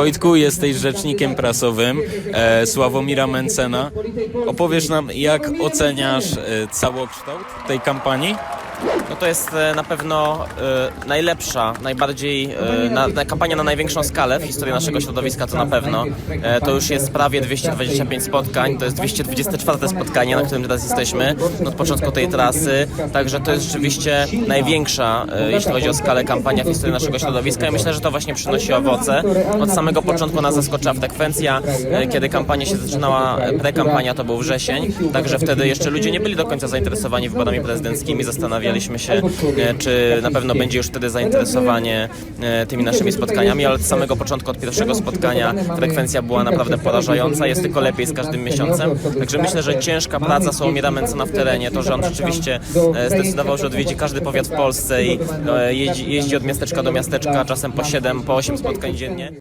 Wojtku, jesteś rzecznikiem prasowym e, Sławomira Mencena. Opowiesz nam, jak oceniasz e, całokształt tej kampanii? No to jest e, na pewno e, najlepsza, najbardziej, e, na, na kampania na największą skalę w historii naszego środowiska, to na pewno. E, to już jest prawie 225 spotkań, to jest 224 spotkanie, na którym teraz jesteśmy od początku tej trasy, także to jest rzeczywiście największa, e, jeśli chodzi o skalę kampania w historii naszego środowiska i myślę, że to właśnie przynosi owoce. Od samego początku nas zaskoczyła frekwencja, e, kiedy kampania się zaczynała, e, prekampania to był wrzesień, także wtedy jeszcze ludzie nie byli do końca zainteresowani wyborami prezydenckimi, zastanawialiśmy się, e, czy na pewno będzie już wtedy zainteresowanie e, tymi naszymi spotkaniami, ale od samego początku, od pierwszego spotkania frekwencja była naprawdę porażająca, jest tylko lepiej z każdym miesiącem, także myślę, że ciężka praca Sławomira Mencena w terenie, to, że on rzeczywiście e, zdecydował, że odwiedzi każdy powiat w Polsce i jeździ, jeździ od miasteczka do miasteczka, czasem po 7, po 8 spotkań dziennie.